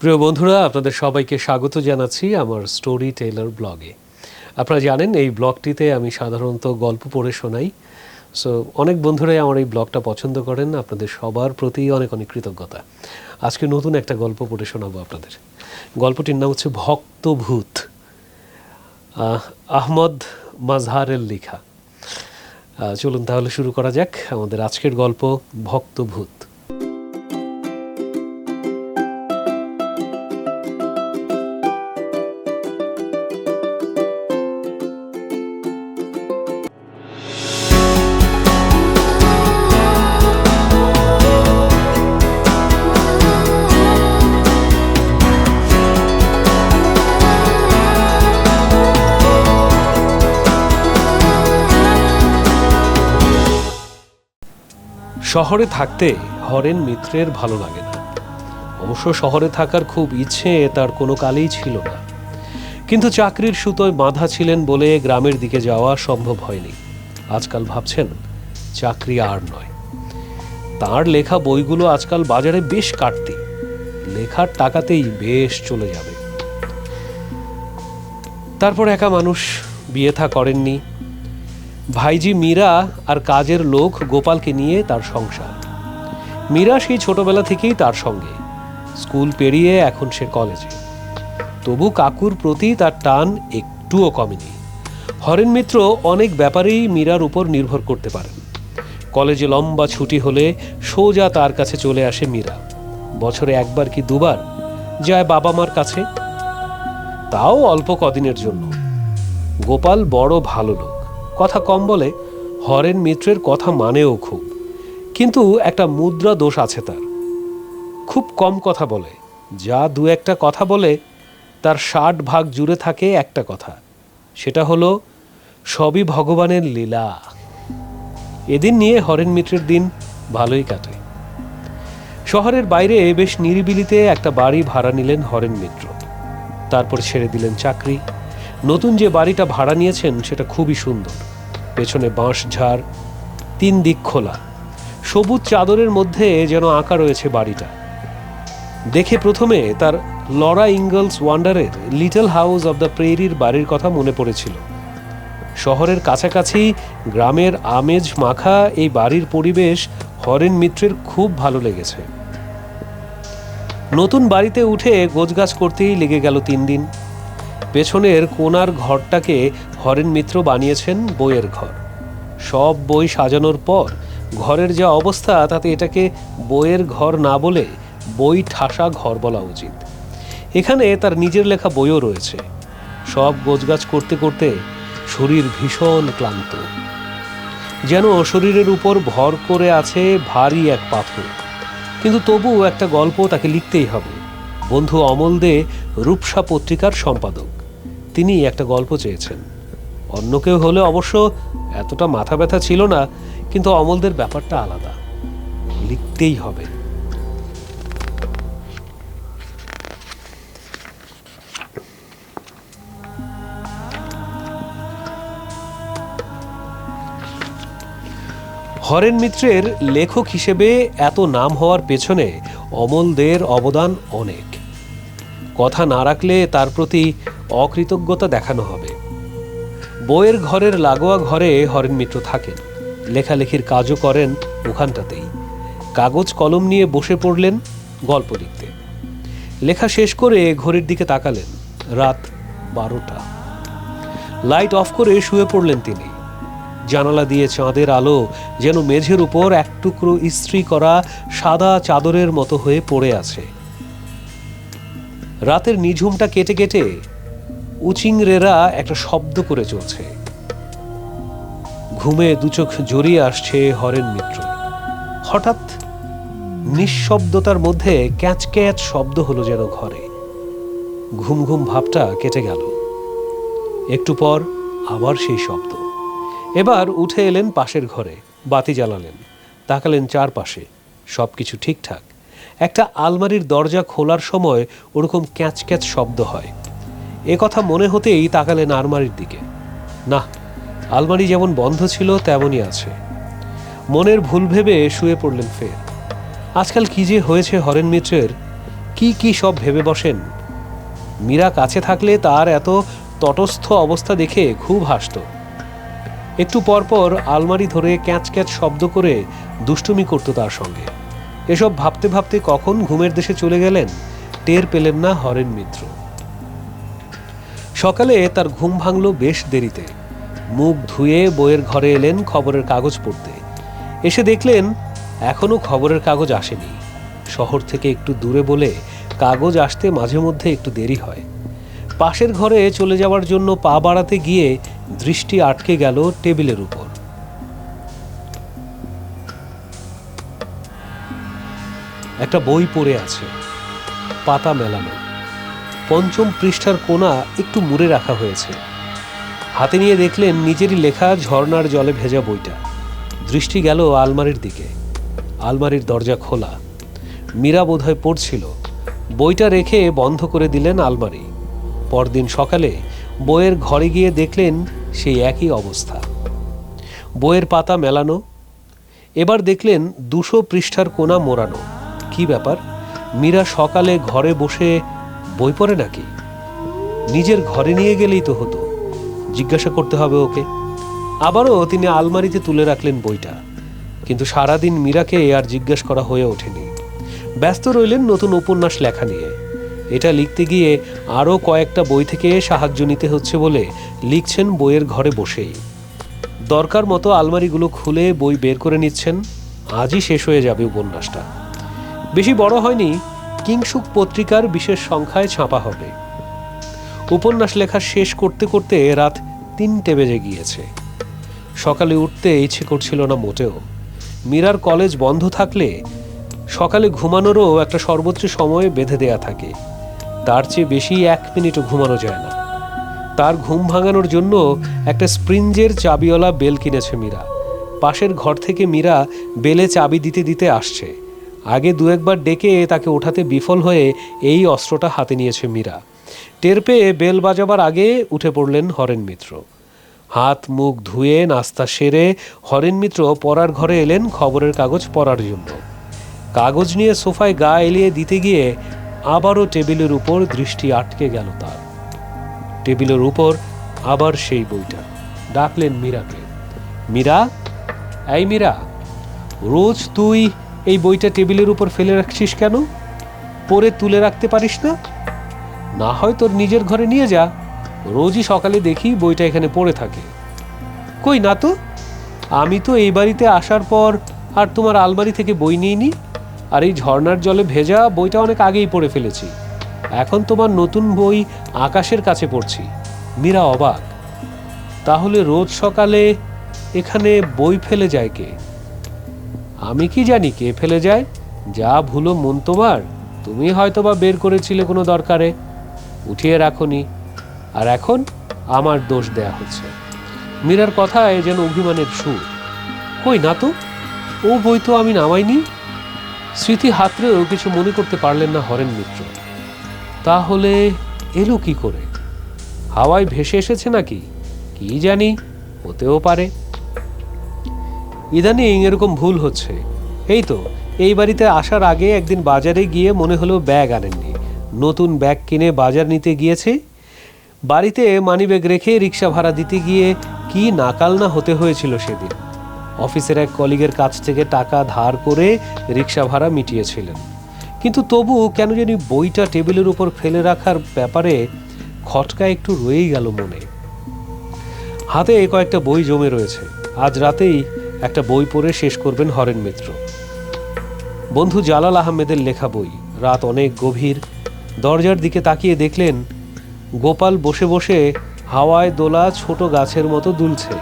প্রিয় বন্ধুরা আপনাদের সবাইকে স্বাগত জানাচ্ছি আমার স্টোরি টেলার ব্লগে আপনারা জানেন এই ব্লগটিতে আমি সাধারণত গল্প পড়ে শোনাই। সো অনেক বন্ধুরাই আমার এই ব্লগটা পছন্দ করেন আপনাদের সবার প্রতি অনেক অনেক কৃতজ্ঞতা। আজকে নতুন একটা গল্প পড়ে শোনাবো আপনাদের। গল্পটির নাম হচ্ছে ভক্তভূত আহ, আহমদ মাজহারের লেখা। চলুন তাহলে শুরু করা যাক আমাদের আজকের গল্প ভক্তভূত। শহরে থাকতে হরেন মিত্রের ভালো লাগে না। অবশ্য শহরে থাকার খুব ইচ্ছে তার কোনো কালেই ছিল না। কিন্তু চাকরির সুতোয় বাঁধা ছিলেন বলে গ্রামের দিকে যাওয়া সম্ভব হয়নি। আজকাল ভাবছেন, চাকরি আর নয়। তার লেখা বইগুলো আজকাল বাজারে বেশ কাটতি। লেখার টাকাতেই বেশ চলে যাবে। তারপর একা মানুষ বিয়ে থা করেননি। ভাইজি মীরা আর কাজের লোক গোপালকে নিয়ে তার সংসার। মীরা সেই ছোটবেলা থেকেই তার সঙ্গে। স্কুল পেরিয়ে এখন সে কলেজে। তবু কাকুর প্রতি তার টান একটুও কমেনি। হরেন মিত্র অনেক ব্যাপারেই মীরার উপর নির্ভর করতে পারেন। কলেজে লম্বা ছুটি হলে সোজা তার কাছে চলে আসে মীরা। বছরে একবার কি দুবার যায় বাবা মার কাছে? তাও অল্প কদিনের জন্য। গোপাল বড় ভালো লোক। কথা কম বলে হরেন মিত্রের কথা মানেও খুব। কিন্তু একটা মুদ্রা দোষ আছে তার। খুব কম কথা বলে। যা দু একটা কথা বলে, তার ষাট ভাগ জুড়ে থাকে একটা কথা। সেটা হলো, সবই ভগবানের লীলা। এদিন নিয়ে হরেন মিত্রের দিন ভালোই কাটে। শহরের বাইরে বেশ নিরিবিলিতে একটা বাড়ি ভাড়া নিলেন হরেন মিত্র। তারপর ছেড়ে দিলেন চাকরি। নতুন যে বাড়িটা ভাড়া নিয়েছেন, সেটা খুবই সুন্দর। পেছনে বাঁশ ঝাড়, তিন দিক খোলা। সবুজ চাদরের মধ্যে যেন আঁকা রয়েছে বাড়িটা। দেখে প্রথমে তার লরা ইঙ্গলস ওয়ান্ডারের লিটল হাউস অব দ্য প্রেরির বাড়ির কথা মনে পড়েছিল। শহরের কাছাকাছি গ্রামের আমেজ মাখা এই বাড়ির পরিবেশ হরেন মিত্রের খুব ভালো লেগেছে। নতুন বাড়িতে উঠে গোছগাছ করতেই লেগে গেল তিন দিন। পেছনের কোনার ঘরটাকে হরেন মিত্র বানিয়েছেন বইয়ের ঘর। সব বই সাজানোর পর ঘরের যা অবস্থা, তাতে এটাকে বইয়ের ঘর না বলে বই ঠাসা ঘর বলা উচিত। এখানে তার নিজের লেখা বইও রয়েছে। সব গোছগাছ করতে করতে শরীর ভীষণ ক্লান্ত। যেন শরীরের উপর ভর করে আছে ভারী এক পাথর। কিন্তু তবু একটা গল্প তাকে লিখতেই হবে। বন্ধু অমল দে, রূপসা পত্রিকার সম্পাদক। তিনি একটা গল্প চেয়েছেন। অন্য কেউ হলে অবশ্য এতটা মাথা ব্যথা ছিল না, কিন্তু অমলদের ব্যাপারটা আলাদা। লিখতেই হবে। হরেন মিত্রের লেখক হিসেবে এত নাম হওয়ার পেছনে অমলদের অবদান অনেক। কথা না রাখলে তার প্রতি অকৃতজ্ঞতা দেখানো হবে। বইয়ের ঘরের লাগোয়া ঘরে হরেন মিত্র থাকেন। লেখালেখির কাজও করেন ওখানটাতেই। কাগজ কলম নিয়ে বসে পড়লেন গল্প লিখতে। লেখা শেষ করে ঘড়ির দিকে তাকালেন। রাত বারোটা। লাইট অফ করে শুয়ে পড়লেন তিনি। জানালা দিয়ে চাঁদের আলো যেন মেঝের উপর এক টুকরো ইস্ত্রি করা সাদা চাদরের মতো হয়ে পড়ে আছে। রাতের নিঝুমটা কেটে কেটে উচিংরেরা একটা শব্দ করে চলছে। ঘুমে দুচোখ জড়িয়ে আসছে হরেন মিত্র। হঠাৎ নিঃশব্দতার মধ্যে ক্যাচ ক্যাচ শব্দ হলো যেন ঘরে। ঘুম ঘুম ভাবটা কেটে গেল। একটু পর আবার সেই শব্দ। এবার উঠে এলেন পাশের ঘরে, বাতি জ্বালালেন, তাকালেন চারপাশে সব কিছু ঠিকঠাক। একটা আলমারির দরজা খোলার সময় ওরকম ক্যাচ ক্যাচ শব্দ হয়। এ কথা মনে হতেই তাকালেন আলমারির দিকে। না আলমারি যেমন বন্ধ ছিল, তেমনই আছে। মনের ভুল ভেবে শুয়ে পড়লেন ফের। আজকাল কি যে হয়েছে হরেন মিত্রের? কি কি সব ভেবে বসেন? মীরা কাছে থাকলে তার এত তটস্থ অবস্থা দেখে খুব হাসত। একটু পরপর আলমারি ধরে ক্যাঁচ ক্যাঁচ শব্দ করে দুষ্টুমি করতো তার সঙ্গে। এসব ভাবতে ভাবতে কখন ঘুমের দেশে চলে গেলেন? টের পেলেন না হরেন মিত্র। সকালে তার ঘুম ভাঙল বেশ দেরিতে। মুখ ধুয়ে বইয়ের ঘরে এলেন খবরের কাগজ পড়তে। এসে দেখলেন, এখনও খবরের কাগজ আসেনি। শহর থেকে একটু দূরে বলে কাগজ আসতে মাঝে মধ্যে একটু দেরি হয়। পাশের ঘরে চলে যাওয়ার জন্য পা বাড়াতে গিয়ে দৃষ্টি আটকে গেল টেবিলের উপর। একটা বই পড়ে আছে। পাতা মেলানো। পঞ্চম পৃষ্ঠার কোণা একটু মুড়ে রাখা হয়েছে। হাতে নিয়ে দেখলেন নিজেরই লেখা ঝর্নার জলে ভেজা বইটা। দৃষ্টি গেল আলমারির দিকে। আলমারির দরজা খোলা। মীরা বোধহয় পড়ছিল। বইটা রেখে বন্ধ করে দিলেন আলমারি। পরদিন সকালে বইয়ের ঘরে গিয়ে দেখলেন সেই একই অবস্থা। বইয়ের পাতা মেলানো। এবার দেখলেন দুশো পৃষ্ঠার কোণা মোড়ানো। কি ব্যাপার? মীরা সকালে ঘরে বসে বই পড়ে নাকি? নিজের ঘরে নিয়ে গেলেই তো হতো। জিজ্ঞাসা করতে হবে ওকে। আবারও তিনি আলমারিতে তুলে রাখলেন বইটা। কিন্তু সারাদিন মীরাকে আর জিজ্ঞেস করা হয়ে ওঠেনি। ব্যস্ত রইলেন নতুন উপন্যাস লেখা নিয়ে। এটা লিখতে গিয়ে আরও কয়েকটা বই থেকে সাহায্য নিতে হচ্ছে বলে লিখছেন বইয়ের ঘরে বসেই। দরকার মতো আলমারিগুলো খুলে বই বের করে নিচ্ছেন। আজই শেষ হয়ে যাবে উপন্যাসটা। বেশি বড় হয়নি কিংসুক পত্রিকার বিশেষ সংখ্যায় ছাপা হবে। উপন্যাস লেখা শেষ করতে করতে রাত তিনটে বেজে গিয়েছে। সকালে উঠতে ইচ্ছে করছিল না মোটেও। মীরার কলেজ বন্ধ থাকলে সকালে ঘুমানোরও একটা সর্বোচ্চ সময় বেঁধে দেয়া থাকে। তার চেয়ে বেশি এক মিনিটও ঘুমানো যায় না। তার ঘুম ভাঙানোর জন্য একটা স্প্রিঞ্জের চাবিওয়ালা বেল কিনেছে মীরা। পাশের ঘর থেকে মীরা বেলে চাবি দিতে দিতে আসছে। আগে দু একবার ডেকে তাকে ওঠাতে বিফল হয়ে এই অস্ত্রটা হাতে নিয়েছে মীরা। টের পেয়ে বেল বাজাবার আগে উঠে পড়লেন হরেন মিত্র। হাত মুখ ধুয়ে নাস্তা সেরে হরেন মিত্র পড়ার ঘরে এলেন খবরের কাগজ পড়ার জন্য। কাগজ নিয়ে সোফায় গা এলিয়ে দিতে গিয়ে আবারও টেবিলের উপর দৃষ্টি আটকে গেল তার। টেবিলের উপর আবার সেই বইটা। ডাকলেন মীরাকে। মীরা? এই মীরা, রোজ তুই বইটা টেবিলের উপর ফেলে রাখছিস কেন? পরে তুলে রাখতে পারিস না? না হয় তোর নিজের ঘরে নিয়ে যা। রোজই সকালে দেখি বইটা এখানে পড়ে থাকে। কই না তো? আমি তো এই বাড়িতে আসার পর আর তোমার আলমারি থেকে বই নিইনি। আর এই ঝর্নার জলে ভেজা বইটা অনেক আগেই পড়ে ফেলেছি। এখন তোমার নতুন বই আকাশের কাছে পড়ছি। মীরা অবাক। তাহলে রোজ সকালে এখানে বই ফেলে যায় কে? আমি কি জানি কে ফেলে যায়? যা ভুলো মন তোমার, তুমি হয়তো বা বের করেছিলে কোনো দরকারে। উঠিয়ে রাখোনি। আর এখন আমার দোষ দেয়া হচ্ছে। মীরার কথায় যেন অভিমানের সুর। কই না তো? ও বই তো আমি নামাইনি। স্মৃতি হাতরেও কিছু মনে করতে পারলেন না হরেন মিত্র। তাহলে এলো কি করে? হাওয়ায় ভেসে এসেছে নাকি? কি জানি, হতেও পারে। ইদানিং এরকম ভুল হচ্ছে। এই তো, এই বাড়িতে আসার আগে একদিন বাজারে গিয়ে মনে হলো ব্যাগ আনেননি। নতুন ব্যাগ কিনে বাজার নিতে গিয়েছে। বাড়িতে মানিব্যাগ রেখে রিক্সা ভাড়া দিতে গিয়ে কি নাকাল না হতে হয়েছিল সেদিন। অফিসের এক কলিগের কাছ থেকে টাকা ধার করে রিক্সা ভাড়া মিটিয়েছিলেন। কিন্তু তবু কেন জানি বইটা টেবিলের উপর ফেলে রাখার ব্যাপারে খটকা একটু রয়েই গেল মনে। হাতে কয়েকটা বই জমে রয়েছে। আজ রাতেই একটা বই পড়ে শেষ করবেন হরেন মিত্র। বন্ধু জালাল আহমেদের লেখা বই, রাত অনেক গভীর। দরজার দিকে তাকিয়ে দেখলেন, গোপাল বসে বসে হাওয়ায় দোলা ছোট গাছের মতো দুলছে।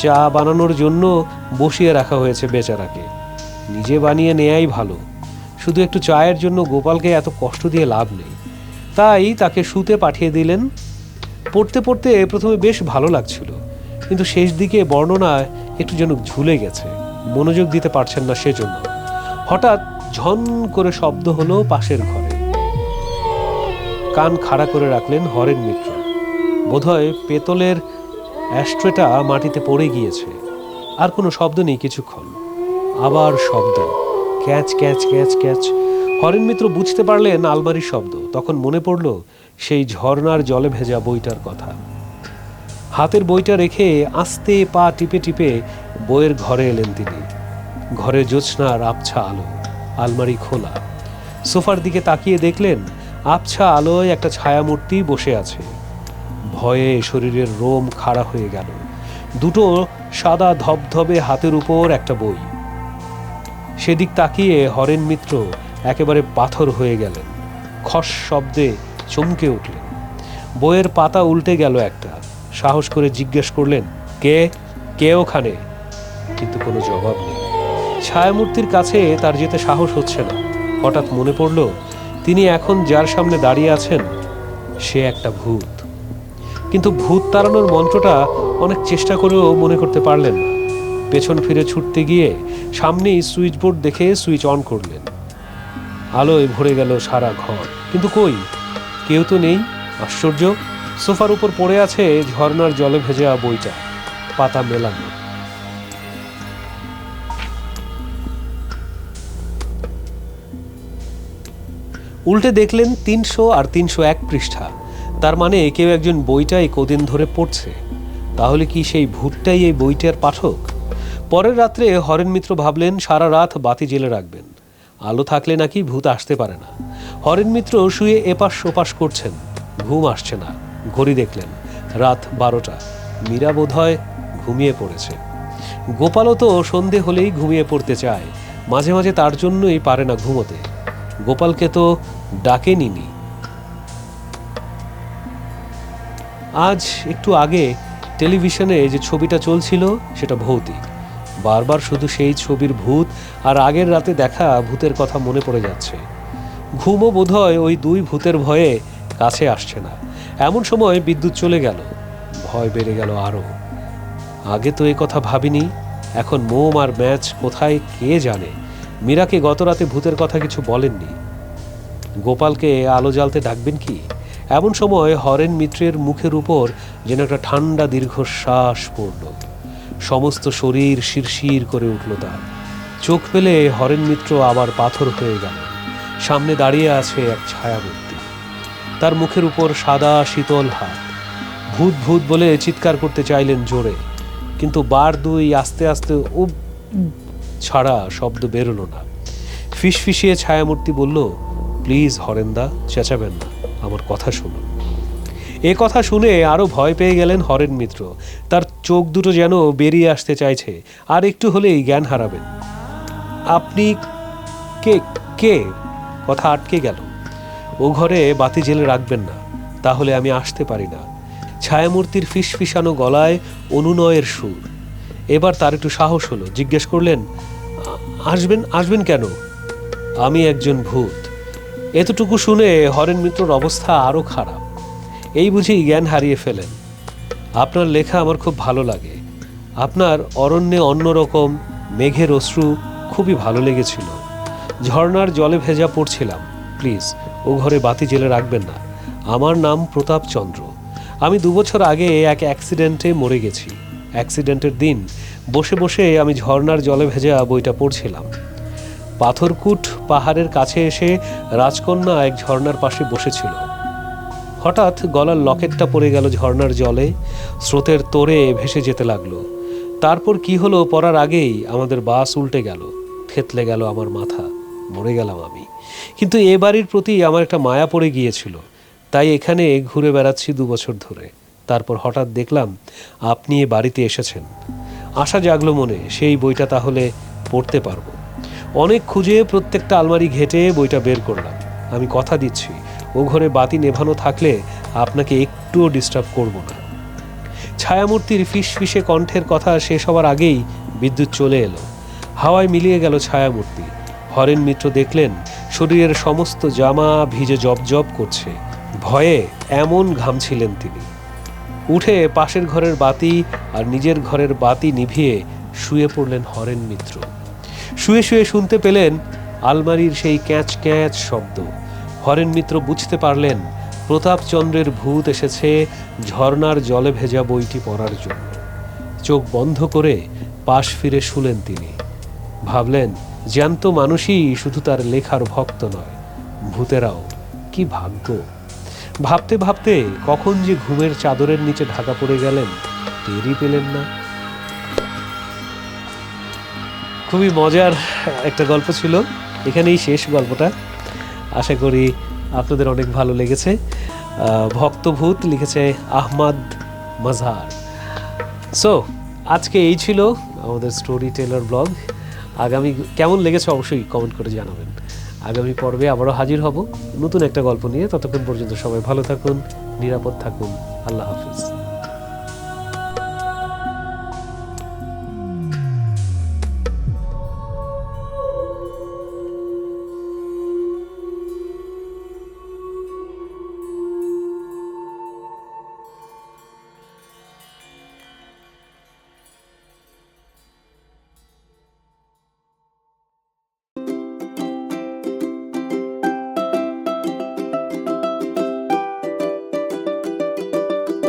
চা বানানোর জন্য বসিয়ে রাখা হয়েছে বেচারাকে। নিজে বানিয়ে নেয়াই ভালো। শুধু একটু চায়ের জন্য গোপালকে এত কষ্ট দিয়ে লাভ নেই। তাই তাকে শুতে পাঠিয়ে দিলেন। পড়তে পড়তে প্রথমে বেশ ভালো লাগছিল, কিন্তু শেষ দিকে বর্ণনায় একটু যেন ঝুলে গেছে। মনোযোগ দিতে পারছেন না সেজন্য। হঠাৎ ঝন করে শব্দ হলো পাশের ঘরে। কান খাড়া করে রাখলেন হরেন মিত্র। বোধহয় পেতলের অ্যাস্ট্রেটা মাটিতে পড়ে গিয়েছে। আর কোনো শব্দ নেই কিছুক্ষণ। আবার শব্দ। Catch catch catch catch. Haren Mitra বুঝতে পারলেন আলমারির শব্দ। তখন মনে পড়ল সেই ঝর্ণার জলে ভেজা বইটার কথা। হাতের বইটা রেখে আস্তে পা টিপে টিপে বইয়ের ঘরে এলেন তিনি। ঘরে জ্যোৎস্নার আবছা আলো, আলমারি খোলা। সোফার দিকে তাকিয়ে দেখলেন আবছা আলোয় একটা ছায়ামূর্তি বসে আছে। ভয়ে শরীরের রোম খাড়া হয়ে গেল। দুটো সাদা ধবধবে হাতের উপর একটা বই। সেদিক তাকিয়ে হরেন মিত্র একেবারে পাথর হয়ে গেলেন। খস শব্দে চমকে উঠলেন। বইয়ের পাতা উল্টে গেল একটা। সাহস করে জিজ্ঞেস করলেন, কে? কে ওখানে? কিন্তু কোনো জবাব নেই। ছায়ামূর্তির কাছে তার যেতে সাহস হচ্ছে না। হঠাৎ মনে পড়ল, তিনি এখন যার সামনে দাঁড়িয়ে আছেন, সে একটা ভূত। কিন্তু ভূত তাড়ানোর মন্ত্রটা অনেক চেষ্টা করেও মনে করতে পারলেন না। পেছন ফিরে ছুটতে গিয়ে সামনেই সুইচ বোর্ড দেখে সুইচ অন করলেন। আলোয় ভরে গেল সারা ঘর। কিন্তু কই? কেউ তো নেই? আশ্চর্য! সোফার উপর পড়ে আছে ঝর্ণার জলে ভেজা বইটা। পাতা মেলানো। উল্টে দেখলেন তিনশো আর তিনশো এক পৃষ্ঠা। তার মানে কেউ একজন বইটাই কদিন ধরে পড়ছে। তাহলে কি সেই ভূতটাই এই বইটার পাঠক? পরের রাত্রে হরেন মিত্র ভাবলেন, সারা রাত বাতি জেলে রাখবেন। আলো থাকলে নাকি ভূত আসতে পারে না। হরেন মিত্র শুয়ে এপাশ ওপাশ করছেন। ঘুম আসছে না। ঘড়ি দেখলেন। রাত বারোটা। মীরা বোধহয় ঘুমিয়ে পড়েছে। গোপালও তো সন্ধে হলেই ঘুমিয়ে পড়তে চায়। মাঝে মাঝে তার জন্যই পারে না ঘুমোতে। গোপালকে তো ডাকেনি আজ একটু আগে টেলিভিশনে যে ছবিটা চলছিল, সেটা ভৌতিক। বারবার শুধু সেই ছবির ভূত আর আগের রাতে দেখা ভূতের কথা মনে পড়ে যাচ্ছে। ঘুমও বোধহয় ওই দুই ভূতের ভয়ে কাছে আসছে না। এমন সময় বিদ্যুৎ চলে গেল। ভয় বেড়ে গেল আরও। আগে তো এ কথা ভাবিনি, এখন মোম আর ম্যাচ কোথায় কে জানে? মীরাকে গত রাতে ভূতের কথা কিছু বলেননি। গোপালকে আলো জ্বালতে ডাকবেন কি? এমন সময় হরেন মিত্রের মুখের উপর যেন একটা ঠান্ডা দীর্ঘশ্বাস পড়ল। সমস্ত শরীর শিরশির করে উঠল তার। চোখ পেলে হরেন মিত্র আবার পাথর হয়ে গেল। সামনে দাঁড়িয়ে আছে এক ছায়ামূর্তি। তার মুখের উপর সাদা শীতল হাত। ভূত ভূত বলে চিৎকার করতে চাইলেন জোরে। কিন্তু বার দুই আস্তে আস্তে ও ছাড়া শব্দ বেরোলো না। ফিসফিসিয়ে ছায়ামূর্তি বলল, প্লিজ হরেন্দা, চেঁচাবেন না, আমার কথা শুনুন। এ কথা শুনে আরও ভয় পেয়ে গেলেন হরেন মিত্র। তার চোখ দুটো যেন বেরিয়ে আসতে চাইছে, আর একটু হলেই জ্ঞান হারাবেন। আপনি কে কে? কথা আটকে গেল। ও ঘরে বাতি জেলে রাখবেন না, তাহলে আমি আসতে পারি না। ছায়ামূর্তির ফিসফিসানো গলায় অনুনয়ের সুর। এবার তার একটু সাহস হলো, জিজ্ঞেস করলেন, আসবেন আসবেন কেন? আমি একজন ভূত। এতটুকু শুনে হরেন মিত্রর অবস্থা আরও খারাপ। এই বুঝি জ্ঞান হারিয়ে ফেলেন। আপনার লেখা আমার খুব ভালো লাগে। আপনার অরণ্যে অন্যরকম মেঘের অশ্রু খুবই ভালো লেগেছিল। ঝর্ণার জলে ভেজা পড়ছিলাম, প্লিজ ও ঘরে বাতি জেলে রাখবেন না। আমার নাম প্রতাপ চন্দ্র। আমি দুবছর আগে এক অ্যাক্সিডেন্টে মরে গেছি। অ্যাক্সিডেন্টের দিন বসে বসে আমি ঝর্ণার জলে ভেজা বইটা পড়ছিলাম। পাথরকুট পাহাড়ের কাছে এসে রাজকন্যা এক ঝর্ণার পাশে বসেছিল। হঠাৎ গলার লকেটটা পড়ে গেল ঝর্ণার জলে। স্রোতের তোরে ভেসে যেতে লাগল। তারপর কি হলো পড়ার আগেই আমাদের বাস উল্টে গেল। থেতলে গেল আমার মাথা। মরে গেলাম আমি। কিন্তু এ বাড়ির প্রতি আমার একটা মায়া পড়ে গিয়েছিল। তাই এখানে ঘুরে বেড়াচ্ছি দু বছর ধরে। তারপর হঠাৎ দেখলাম আপনি এ বাড়িতে এসেছেন। আশা জাগলো মনে, সেই বইটা তাহলে পড়তে পারব। অনেক খুঁজে প্রত্যেকটা আলমারি ঘেটে বইটা বের করলাম। আমি কথা দিচ্ছি, ও ঘরে বাতি নেভানো থাকলে আপনাকে একটুও ডিস্টার্ব করব না। ছায়ামূর্তির ফিসফিসে কণ্ঠের কথা শেষ হওয়ার আগেই বিদ্যুৎ চলে এলো। হাওয়ায় মিলিয়ে গেল ছায়ামূর্তি। হরেন মিত্র দেখলেন শরীরের সমস্ত জামা ভিজে জবজব করছে। ভয়ে এমন ঘামছিলেন তিনি। উঠে পাশের ঘরের বাতি আর নিজের ঘরের বাতি নিভিয়ে শুয়ে পড়লেন হরেন মিত্র। শুয়ে শুয়ে শুনতে পেলেন আলমারির সেই ক্যাঁচ ক্যাঁচ শব্দ। হরেন মিত্র বুঝতে পারলেন, প্রতাপচন্দ্রের ভূত এসেছে ঝর্ণার জলে ভেজা বইটি পড়ার জন্য। চোখ বন্ধ করে পাশ ফিরে শুলেন তিনি। ভাবলেন জ্যান্ত মানুষই শুধু তার লেখার ভক্ত নয়, ভূতেরাও। কি ভাগ্য! ভাবতে ভাবতে কখন যে ঘুমের চাদরের নিচে ঢাকা পড়ে গেলেন, টেরই পেলেন না। খুবই মজার একটা গল্প ছিল। এখানেই শেষ গল্পটা। আশা করি আপনাদের অনেক ভালো লেগেছে। ভক্তভূত লিখেছে আহমদ মাজহার সো আজকে এই ছিল আমাদের স্টোরি টেলার ব্লগ আগামী কেমন লেগেছে অবশ্যই কমেন্ট করে জানাবেন। আগামী পর্বে আবারও হাজির হব নতুন একটা গল্প নিয়ে। ততক্ষণ পর্যন্ত সবাই ভালো থাকুন, নিরাপদ থাকুন। আল্লাহ হাফিজ।